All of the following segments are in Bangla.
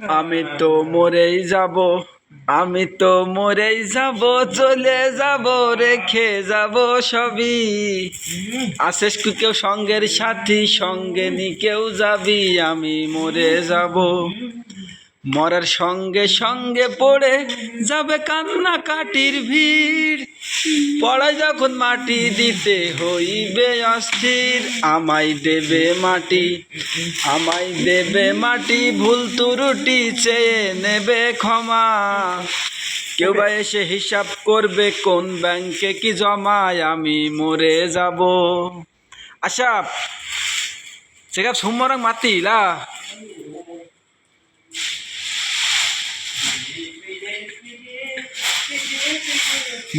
আমি তো মরেই যাব, আমি তো মরেই যাব, চলে যাব, রেখে যাব সবই। আশেষ কেউ সঙ্গের সাথী, সঙ্গে নি কেউ যাবি, আমি মরে যাব। মরার সঙ্গে সঙ্গে পড়ে যাবে কান্না কাটির ভিড়। পড়ায় যখন মাটি দিতে হইবে অস্থির, আমায় দেবে মাটি, আমায় দেবে মাটি, ভুল তুরুটি চেয়ে নেবে ক্ষমা। কেউ বা এসে হিসাব করবে কোন ব্যাংকে কি জমায়, আমি মরে যাব। আশা সেখানে সোমবার মাতিলা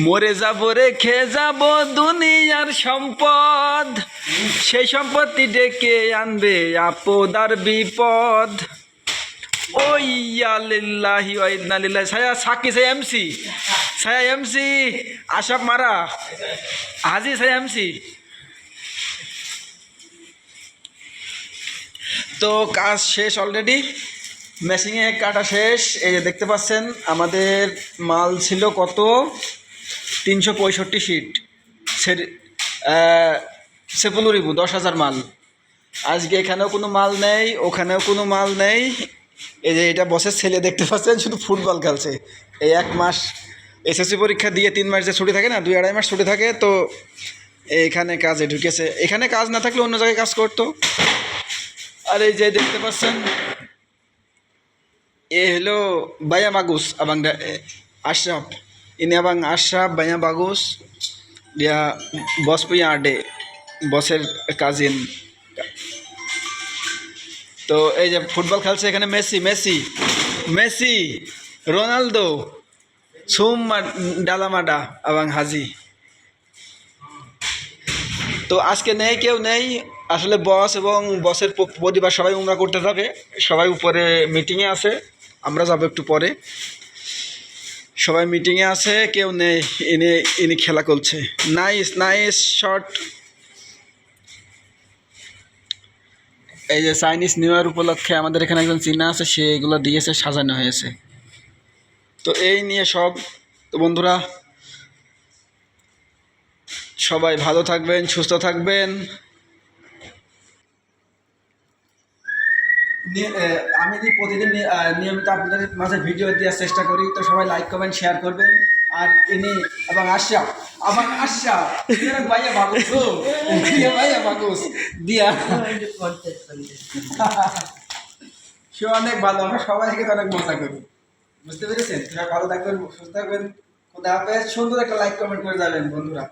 মরে যাব রেখে যাব দুনিয়ার সম্পদ। সেই সম্পত্তি ডেকে আনবে আপদ আর বিপদ। ওই আলিল্লাহি ওয়াইদনালিল্লাহ ছায়া সাকি, ছায়া এমসি ছায়া এমসি আশাপ মারা, হাজি ছায়া এমসি। তো কাজ শেষ অলরেডি। মেশিংয়ে কাটা শেষ। এই যে দেখতে পাচ্ছেন, আমাদের মাল ছিল কত? তিনশো পঁয়ষট্টি শিট সেপুলুরিবু দশ হাজার মাল। আজকে এখানেও কোনো মাল নেই, ওখানেও কোনো মাল নেই। এই যে এটা বসের ছেলে দেখতে পাচ্ছেন, শুধু ফুটবল খেলছে। এই এক মাস এসএসসি পরীক্ষা দিয়ে তিন মাস যে ছুটি থাকে না, দুই আড়াই মাস ছুটি থাকে, তো এখানে কাজে ঢুকেছে। এখানে কাজ না থাকলে অন্য জায়গায় কাজ করতো। আর এই যে দেখতে পাচ্ছেন এ হলো বায়া বাগুস abang আশরাফ ইনি Ashraf. আশরাফ বায়া বাগুস dia বস punya adik বসের কাজিন তো এই যে ফুটবল খেলছে এখানে মেসি মেসি মেসি রোনালদো সুম ডালামাডা এবং হাজি তো আজকে নেই কেউ নেই। আসলে বস এবং বসের পরিবার সবাই উমরা করতে যাবে। সবাই উপরে মিটিংয়ে আছে। আমরা যাব একটু পরে। সবাই মিটিংয়ে আছে, কেউ নেই এনে ইনি খেলা করছে। নাইস নাইস শট এই যে চাইনিজ নিউ ইয়ার উপলক্ষে আমাদের এখানে একজন চীনা আছে, সে এগুলো দিয়েছে, সাজানো হয়েছে। তো এই নিয়ে সব। তো বন্ধুরা, সবাই ভালো থাকবেন, সুস্থ থাকবেন নি- এ, আমি যদি প্রতিদিন নিয়মিত আপনাদের মাঝে ভিডিও দেওয়ার চেষ্টা করি, তো সবাই লাইক কমেন্ট শেয়ার করবেন। আর ইনি এবং আশা আবার আশা ভাইয়া বাগুস ভাইয়া বাগুস দিয়া। সে অনেক ভালো, আমরা সবাই থেকে অনেক মজা করি। বুঝতে পেরেছেন? ভালো থাকবেন, সুস্থ থাকবেন। কোথাও সুন্দর একটা লাইক কমেন্ট করে যাবেন, বন্ধুরা।